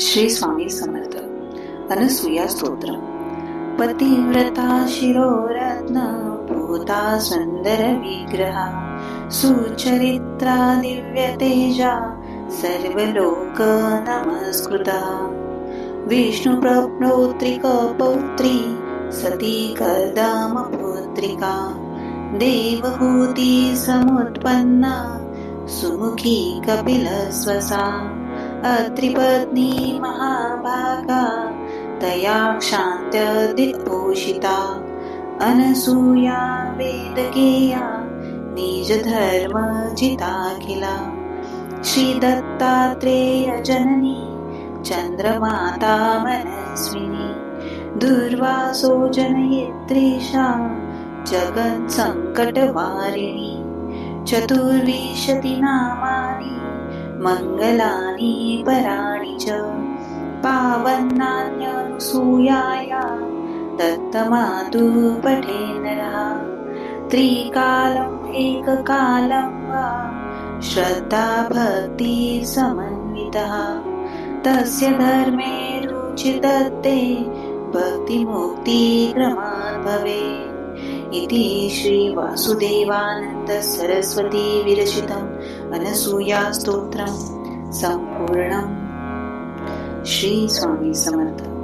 श्री स्वामी समर्थ अनसूया स्तोत्र पतिव्रता शिरोरत्न भूता सुन्दर विग्रहा सुचरित्रा दिव्यतेजा सर्वलोक नमस्कृता विष्णुप्रपौत्रिकपौत्री सती कदमपुत्रिका देवहूति समुत्पन्ना सुमुखी कपिलस्वसा अत्रिपत्नी महाभागा तया क्षान्त्यदिपोषिता अनसूया वेदकेया निजधर्मजिताखिला। श्रीदत्तात्रेयजननी चन्द्रमाता मनस्विनी दुर्वासो जनयित्रेषा जगत्सङ्कटवारिणी चतुर्विंशति नामानि मङ्गलानि पराणि च पावन्नान्यनुसूयाया दत्तमातु पठे नरः त्रिकालम् एककालं वा श्रद्धा भक्ति समन्वितः। तस्य धर्मे रुचिदत्ते भक्तिमुक्तिक्रमात् भवे इति श्रीवासुदेवानन्दसरस्वती विरचितम् अनसूयास्तोत्रम् सम्पूर्णम्। श्रीस्वामी समर्थ